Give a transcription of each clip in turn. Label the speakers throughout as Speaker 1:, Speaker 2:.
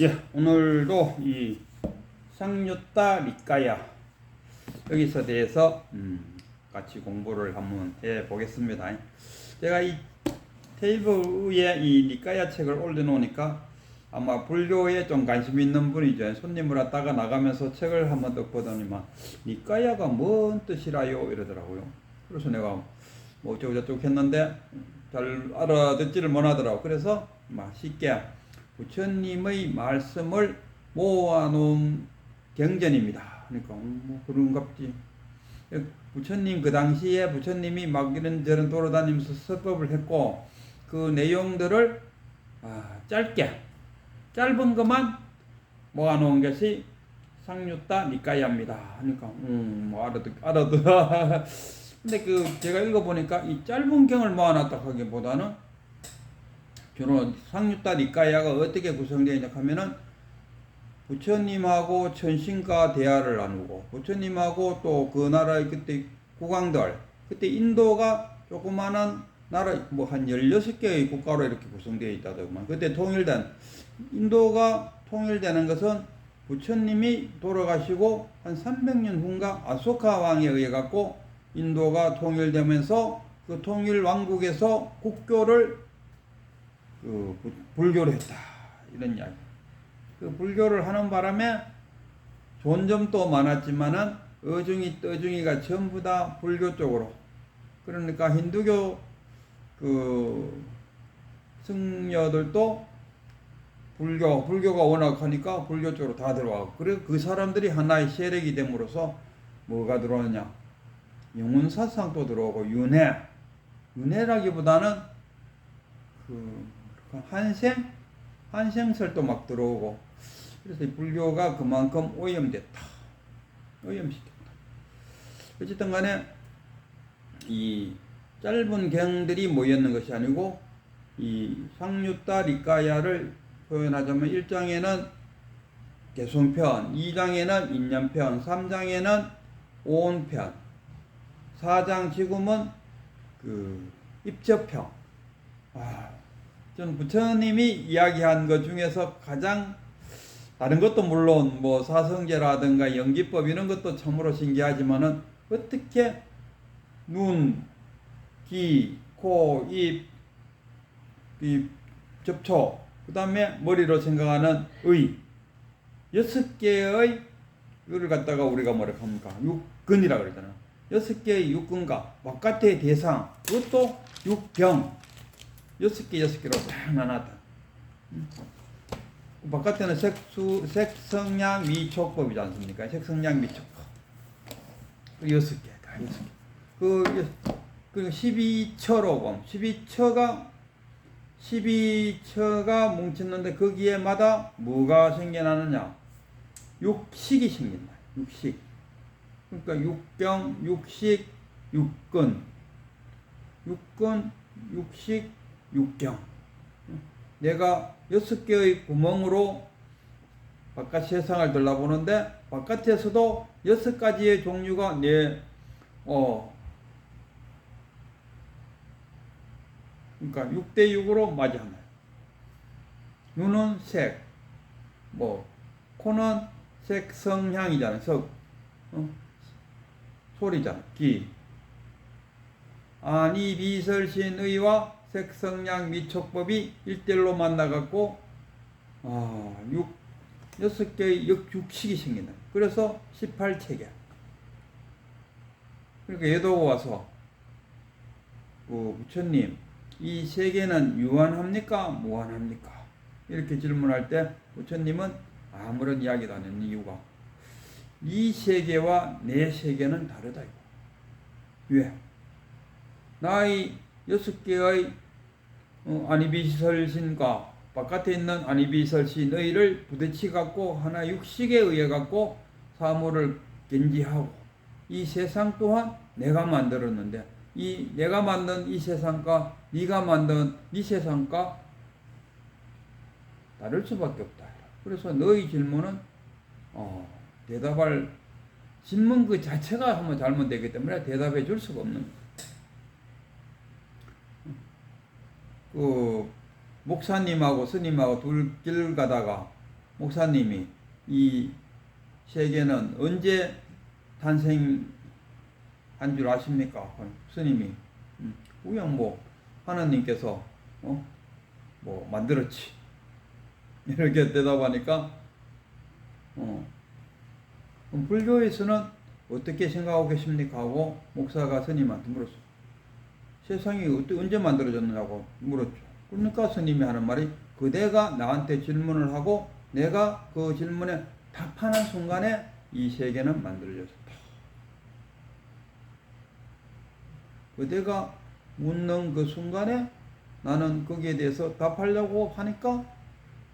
Speaker 1: 예, 오늘도 이 상류따 리까야 여기서 대해서 음, 같이 공부를 한번 해 보겠습니다. 제가 이 테이블 위에 이 리까야 책을 올려놓으니까 아마 불교에 좀 관심 있는 분이죠. 손님을 왔다가 나가면서 책을 한번 더 보더니만 리까야가 뭔 뜻이라요 이러더라고요. 그래서 내가 뭐 어쩌고 저쩌고 했는데 잘 알아듣지를 못하더라고. 그래서 막 쉽게 부처님의 말씀을 모아놓은 경전입니다. 그러니까 음, 뭐 그런 갑지. 부처님 그 당시에 부처님이 막 이런저런 돌아다니면서 설법을 했고 그 내용들을 아, 짧게 짧은 것만 모아놓은 것이 상유따 니까야입니다. 그러니까 음뭐 알아듣 알아듣. 근데 그 제가 읽어보니까 이 짧은 경을 모아놨다 하기보다는 주로 상유따 니까야가 어떻게 구성되어 있냐 하면은 부처님하고 천신과 대화를 나누고 부처님하고 또 그 나라의 그때 국왕들 그때 인도가 조그마한 나라 뭐 한 16개의 국가로 이렇게 구성되어 있다더만. 그때 통일된 인도가 통일되는 것은 부처님이 돌아가시고 한 300년 후인가 아소카 왕에 의해 갖고 인도가 통일되면서 그 통일 왕국에서 국교를 그 불교를 했다. 이런 이야기. 그 불교를 하는 바람에 좋은 점도 많았지만은 어중이 떠중이가 전부 다 불교 쪽으로. 그러니까 힌두교 그 승려들도 불교 불교가 워낙 하니까 불교 쪽으로 다 들어가고. 그래 그 사람들이 하나의 세력이 됨으로써 뭐가 들어오느냐. 영혼 사상도 들어오고 윤회. 윤회라기보다는 그 한생 한생설도 막 들어오고. 그래서 불교가 그만큼 오염됐다. 오염시켰다. 어쨌든 간에 이 짧은 경들이 모였는 것이 아니고 이 상유따 리까야를 표현하자면 1장에는 개송편, 2장에는 인연편, 3장에는 오온편, 4장 지금은 그 입접편. 아, 전 부처님이 이야기한 것 중에서 가장 다른 것도 물론 뭐 사성제라든가 연기법 이런 것도 참으로 신기하지만은 어떻게 눈, 귀, 코, 입, 이 접촉, 그 다음에 머리로 생각하는 의 여섯 개의 이를 갖다가 우리가 뭐라 합니까? 육근이라 그러잖아. 여섯 개의 육근과 바깥의 대상 그것도 육병 여섯 개 여섯 개로 딱 나눴다. 음. 바깥에는 색수 색성량 미촉법이지 않습니까? 색성량 미촉법 그 여섯 개 다 여섯 개. 그, 그 12처로 보면 12처가 12처가 뭉쳤는데 거기에마다 뭐가 생겨나느냐? 육식이 생긴다. 육식. 그러니까 육병, 육식, 육근. 육근, 육식, 육경. 내가 여섯 개의 구멍으로 바깥 세상을 들여다보는데 바깥에서도 여섯 가지의 종류가 내, 어, 그러니까 6대 6으로 맞이하는 눈은 색, 뭐 코는 색, 성향이잖아. 석, 어? 소리잖아. 귀. 아니 비설신의와 색성량 미촉법이 일대일로 만나갖고 아, 육, 여섯 개의 육식이 생긴다. 그래서 18체계. 그러니까 얘도 와서 그 부처님 이 세계는 유한합니까? 무한합니까? 이렇게 질문할 때 부처님은 아무런 이야기도 안 했는 이유가 이 세계와 내 세계는 다르다. 왜? 나의 여섯 개의 어, 아니비설신과 바깥에 있는 아니비설신의를 부딪히 갖고 하나 육식에 의해 갖고 사물을 견지하고 이 세상 또한 내가 만들었는데 이 내가 만든 이 세상과 네가 만든 네 세상과 다를 수밖에 없다. 그래서 너의 질문은 어, 대답할 질문 그 자체가 한번 잘못되기 때문에 대답해 줄 수가 없는 그 목사님하고 스님하고 둘 길 가다가 목사님이 이 세계는 언제 탄생한 줄 아십니까? 스님이 음, 그냥 뭐 하나님께서 어? 뭐 만들었지 이렇게 대답하니까 어, 불교에서는 어떻게 생각하고 계십니까? 하고 목사가 스님한테 물었어. 세상이 언제 만들어졌느냐고 물었죠. 그러니까 스님이 하는 말이 그대가 나한테 질문을 하고 내가 그 질문에 답하는 순간에 이 세계는 만들어졌다. 그대가 묻는 그 순간에 나는 거기에 대해서 답하려고 하니까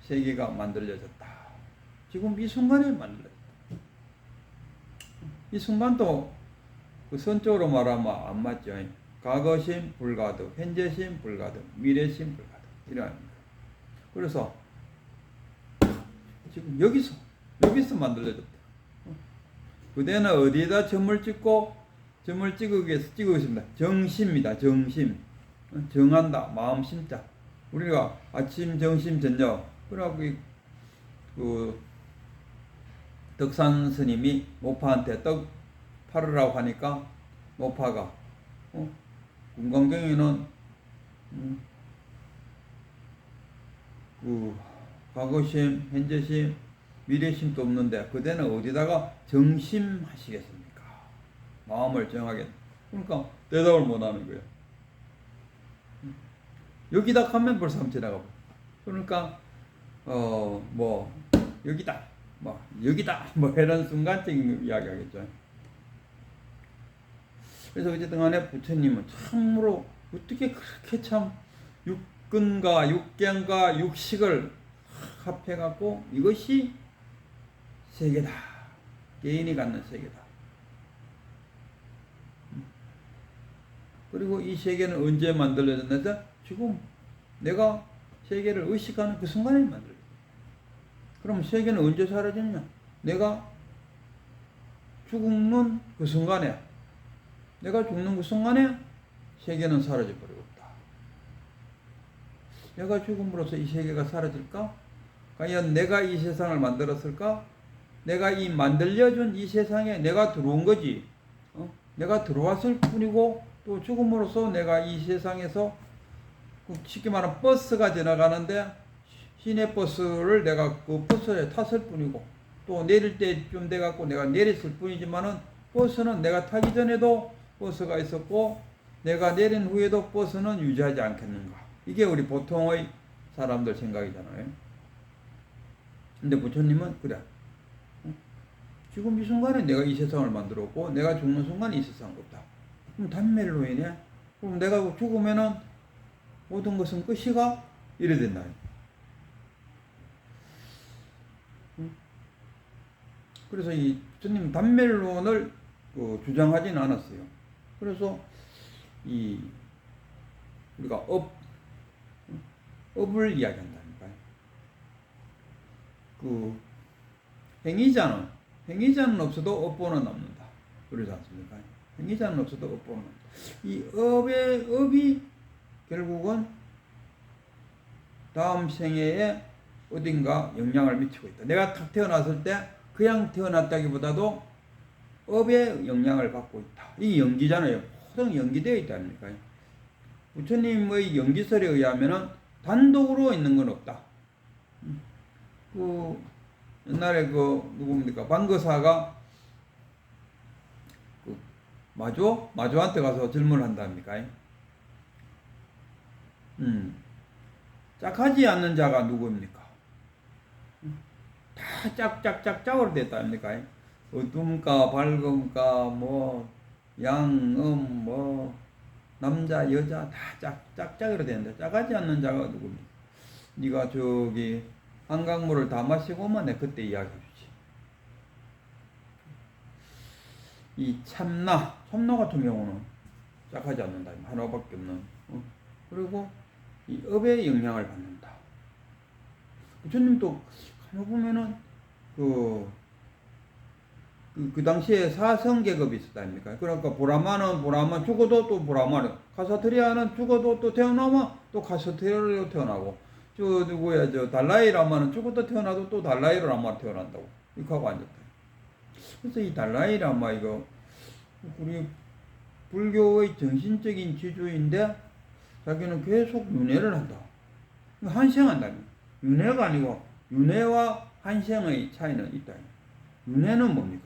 Speaker 1: 세계가 만들어졌다. 지금 이 순간에 만들어졌다. 이 순간도 그 선적으로 말하면 안 맞죠. 과거심 불가득, 현재심 불가득, 미래심 불가득 이러합니다. 그래서 지금 여기서 여기서 만들어졌다. 그대는 어디에다 점을 찍고 점을 찍기 위해서 찍고 있습니다. 정심입니다. 정심. 정한다. 마음 심자. 우리가 아침, 점심, 저녁. 그러고 이- 그 덕산 스님이 모파한테 떡 팔으라고 하니까 모파가 어? 금강경에는 음, 그 과거심, 현재심, 미래심도 없는데 그대는 어디다가 정심하시겠습니까? 마음을 정하겠. 그러니까 대답을 못 하는 거예요. 음. 여기다 가면 벌써 한번 지나가 버. 그러니까 어 뭐 여기다 뭐 여기다 뭐 이런 순간적인 이야기 하겠죠. 그래서 어쨌든 간에 부처님은 참으로 어떻게 그렇게 참 육근과 육경과 육식을 합해갖고 이것이 세계다. 개인이 갖는 세계다. 그리고 이 세계는 언제 만들어졌는데 지금 내가 세계를 의식하는 그 순간에 만들어졌다. 그럼 세계는 언제 사라졌냐? 내가 죽는 그 순간에 내가 죽는 그 순간에 세계는 사라져 버리겠다. 내가 죽음으로써 이 세계가 사라질까? 과연 내가 이 세상을 만들었을까? 내가 이 만들려준 이 세상에 내가 들어온 거지. 어? 내가 들어왔을 뿐이고 또 죽음으로써 내가 이 세상에서 그 쉽게 말하면 버스가 지나가는데 시내 버스를 내가 그 버스에 탔을 뿐이고 또 내릴 때쯤 돼갖고 내가 내렸을 뿐이지만은 버스는 내가 타기 전에도 버스가 있었고 내가 내린 후에도 버스는 유지하지 않겠는가. 이게 우리 보통의 사람들 생각이잖아요. 근데 부처님은 그래. 어? 지금 이 순간에 내가 이 세상을 만들었고 내가 죽는 순간에 이 세상은 없다. 그럼 단멸로 인해 그럼 내가 죽으면은 모든 것은 끝이가 이래 된다. 응? 그래서 이 부처님 단멸론을 그 주장하지는 않았어요. 그래서 이 우리가 업 업을 이야기한다니까요. 그 행위자는 행위자는 없어도 업보는 남는다. 그러지 않습니까? 행위자는 없어도 업보는 남는다. 이 업의 업이 결국은 다음 생애에 어딘가 영향을 미치고 있다. 내가 탁 태어났을 때 그냥 태어났다기보다도 업에 영향을 받고 있다. 이 연기잖아요. 모든 연기되어 있다 아닙니까? 부처님의 연기설에 의하면은 단독으로 있는 건 없다. 음. 그 옛날에 그 누굽니까 방거사가 그 마조 마조한테 가서 질문을 한답니까? 음 짝하지 않는 자가 누구입니까? 음. 다 짝짝짝짝으로 됐다 아닙니까? 어둠과 밝음과 뭐 양음 뭐 남자 여자 다 짝, 짝짝이로 되는데 짝하지 않는 자가 누굽니까? 네가 저기 한강물을 다 마시고만 내 그때 이야기해 주지. 이 참나, 참나 같은 경우는 짝하지 않는다. 하나밖에 없는. 어? 그리고 이 업에 영향을 받는다. 부처님도 가만 보면은 그, 그, 그 당시에 사성 계급이 있었다 아닙니까? 그러니까 보라마는 보라마 죽어도 또 보라마는 카사트리아는 죽어도 또 태어나면 또 카사트리아로 태어나고 저 누구야 저 달라이 라마는 죽었다 태어나도 또 달라이 라마 태어난다고 이렇게 하고 앉았다. 그래서 이 달라이 라마 이거 우리 불교의 정신적인 지주인데 자기는 계속 윤회를 한다. 한생한다. 윤회가 아니고 윤회와 한생의 차이는 있다. 윤회는 뭡니까?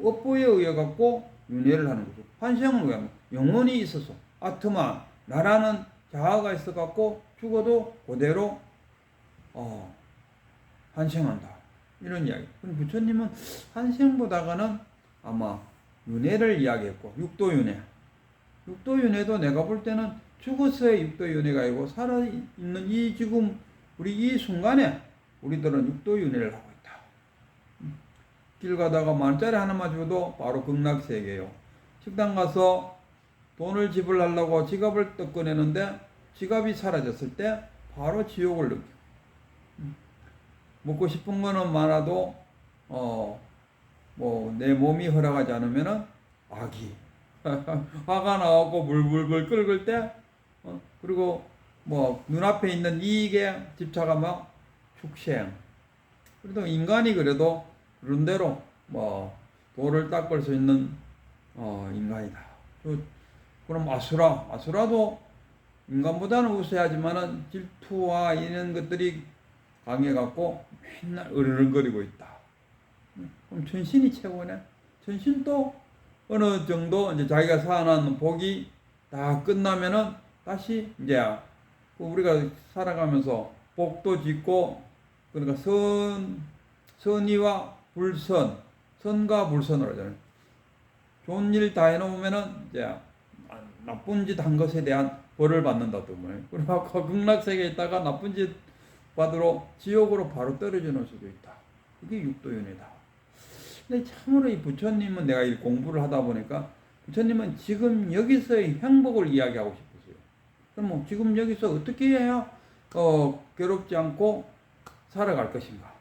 Speaker 1: 그 업보에 의해 갖고 윤회를 하는 거죠. 한생은 왜? 영혼이 있어서 아트만 나라는 자아가 있어 갖고 죽어도 그대로 어, 한생한다. 이런 이야기. 그럼 부처님은 한생보다가는 아마 윤회를 이야기했고 육도 윤회. 육도 윤회도 내가 볼 때는 죽어서의 육도 윤회가 아니고 살아 있는 이 지금 우리 이 순간에 우리들은 육도 윤회를 하고 있다. 길 가다가 만짜리 하나만 줘도 바로 극락세계요. 식당 가서 돈을 지불하려고 지갑을 떡 꺼내는데 지갑이 사라졌을 때 바로 지옥을 느껴. 음. 먹고 싶은 거는 많아도 어 뭐 내 몸이 허락하지 않으면은 악이 화가 나고 물불불 끓을 때 어, 그리고 뭐 눈앞에 있는 이익에 집착하면 축생 그래도 인간이 그래도 그런 대로 뭐 돌을 닦을 수 있는 어, 인간이다. 그- 그럼 아수라 아수라도 인간보다는 우세하지만은 질투와 이런 것들이 강해갖고 맨날 으르렁거리고 있다. 그럼 천신이 최고네. 천신도 어느 정도 이제 자기가 쌓아놓은 복이 다 끝나면은 다시 이제 그 우리가 살아가면서 복도 짓고 그러니까 선 선의와 불선 선과 불선을 하잖아요. 좋은 일 다 해놓으면은 이제 나쁜 짓 한 것에 대한 벌을 받는다 또 뭐예요. 그리고 극락세계에 있다가 나쁜 짓 받으러 지옥으로 바로 떨어지는 수도 있다. 이게 육도윤회다. 근데 참으로 이 부처님은 내가 이 공부를 하다 보니까 부처님은 지금 여기서의 행복을 이야기하고 싶으세요. 그럼 뭐 지금 여기서 어떻게 해야 어, 괴롭지 않고 살아갈 것인가?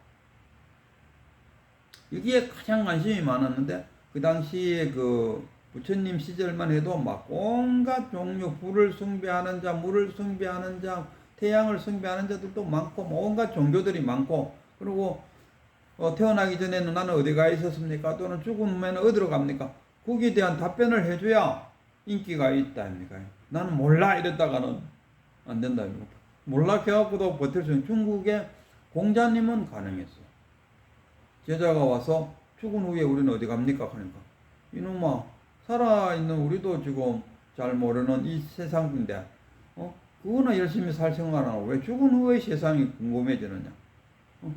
Speaker 1: 여기에 가장 관심이 많았는데 그 당시에 그 부처님 시절만 해도 막 온갖 종류 불을 숭배하는 자, 물을 숭배하는 자, 태양을 숭배하는 자들도 많고 뭐 온갖 종교들이 많고 그리고 어, 태어나기 전에는 나는 어디 가 있었습니까? 또는 죽으면 어디로 갑니까? 거기에 대한 답변을 해줘야 인기가 있다 아닙니까? 나는 몰라 이랬다가는 안 된다 이거. 몰라 해갖고도 버틸 수 있는 중국의 공자님은 가능했어. 제자가 와서 죽은 후에 우리는 어디 갑니까? 하니까 이놈아 살아있는 우리도 지금 잘 모르는 이 세상인데 어? 그거나 열심히 살 생각 안 하고 왜 죽은 후의 세상이 궁금해지느냐? 어?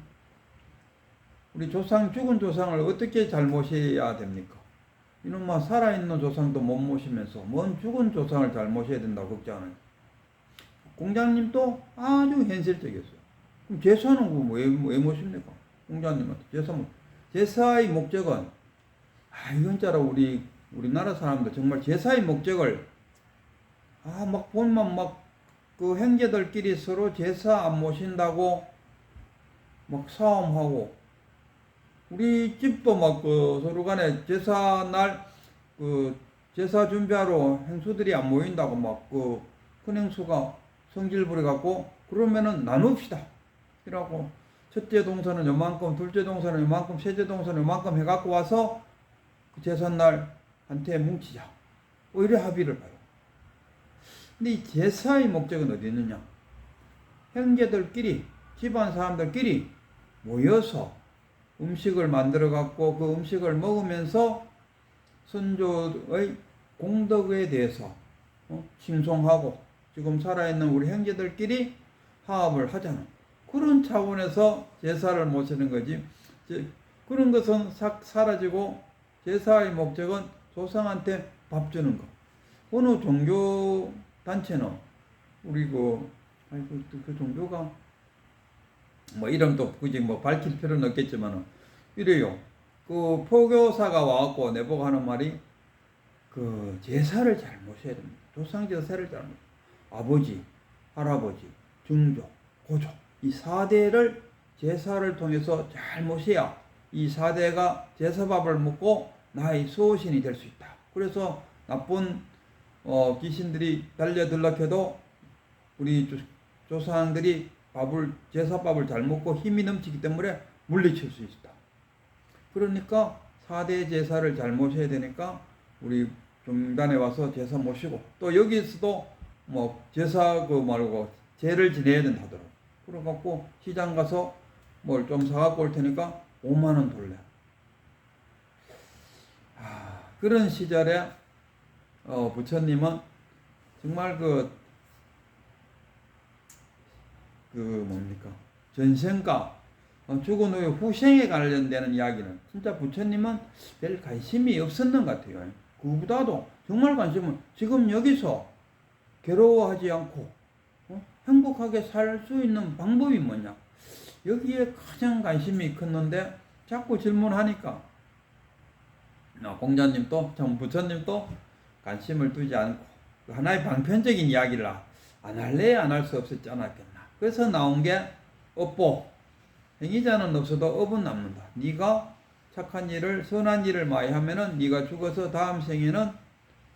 Speaker 1: 우리 조상 죽은 조상을 어떻게 잘 모셔야 됩니까? 이놈아 살아있는 조상도 못 모시면서 뭔 죽은 조상을 잘 모셔야 된다고 걱정하는 공장님도 아주 현실적이었어요. 그럼 제사는 왜, 왜 모십니까? 공장님한테 제사 뭐 제사의 목적은 아 이건 짜라 우리 우리나라 사람들 정말 제사의 목적을 아 막 보면 막 그 형제들끼리 서로 제사 안 모신다고 막 싸움하고 우리 집도 막 그 서로 간에 제사 날 그 제사 준비하러 행수들이 안 모인다고 막 그 큰 행수가 성질 부려 갖고 그러면은 나눕시다. 이라고 첫째 동선은 요만큼 둘째 동선은 요만큼 셋째 동선은 요만큼 해갖고 와서 그 제삿날 한테 뭉치자 오히려 합의를 봐요 근데 이 제사의 목적은 어디 있느냐 형제들끼리 집안 사람들끼리 모여서 음식을 만들어 갖고 그 음식을 먹으면서 선조의 공덕에 대해서 어? 칭송하고 지금 살아있는 우리 형제들끼리 화합을 하자는 그런 차원에서 제사를 모시는 거지. 그런 것은 싹 사라지고 제사의 목적은 조상한테 밥 주는 거. 어느 종교 단체는 우리 그 아이고 그 종교가 뭐 이름도 굳이 뭐 밝힐 필요는 없겠지만은 이래요. 그 포교사가 와갖고 내보고 하는 말이 그 제사를 잘 모셔야 됩니다. 조상 제사를 잘 모셔. 아버지, 할아버지, 증조, 고조 이 4대를 제사를 통해서 잘 모셔야 이 4대가 제사밥을 먹고 나의 수호신이 될 수 있다. 그래서 나쁜 어, 귀신들이 달려들락해도 우리 조, 조상들이 밥을 제사밥을 잘 먹고 힘이 넘치기 때문에 물리칠 수 있다. 그러니까 4대 제사를 잘 모셔야 되니까 우리 중단에 와서 제사 모시고 또 여기서도 뭐 제사 그 말고 제를 지내야 된다 하더라고. 그래갖고 시장 가서 뭘 좀 사갖고 올 테니까 5만 원 돌래. 아, 그런 시절에 어, 부처님은 정말 그, 그 뭡니까 전생과 어, 죽은 후에 후생에 관련되는 이야기는 진짜 부처님은 별 관심이 없었는 것 같아요. 그보다도 정말 관심은 지금 여기서 괴로워하지 않고 어? 행복하게 살 수 있는 방법이 뭐냐? 여기에 가장 관심이 컸는데 자꾸 질문하니까. 어, 공자님도 참 부처님도 관심을 두지 않고 그 하나의 방편적인 이야기를 안 할래? 안 할 수 없었지 않았겠나? 그래서 나온 게 업보. 행위자는 없어도 업은 남는다. 네가 착한 일을 선한 일을 많이 하면은 네가 죽어서 다음 생에는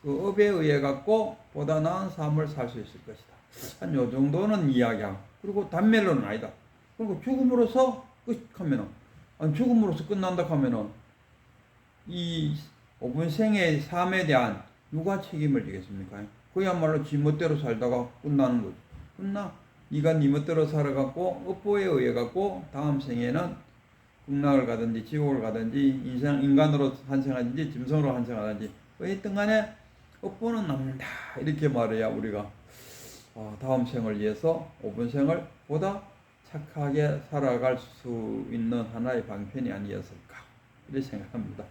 Speaker 1: 그 업에 의해 갖고 보다 나은 삶을 살 수 있을 것이다 한 요 정도는 이야기하고 그리고 단멜로는 아니다 그리고 죽음으로써 끝하면은 아니 죽음으로써 끝난다 하면은 이 5분 생의 삶에 대한 누가 책임을 지겠습니까? 그야말로 지 멋대로 살다가 끝나는 거죠. 끝나. 네가 네 멋대로 살아갖고 업보에 의해 갖고 다음 생에는 극락을 가든지 지옥을 가든지 인생 인간으로 환생하든지 짐승으로 환생하든지 어쨌든 간에 업보는 남는다 이렇게 말해야 우리가 어, 다음 생을 위해서 5분 생을 보다 착하게 살아갈 수 있는 하나의 방편이 아니었을까 이렇게 생각합니다.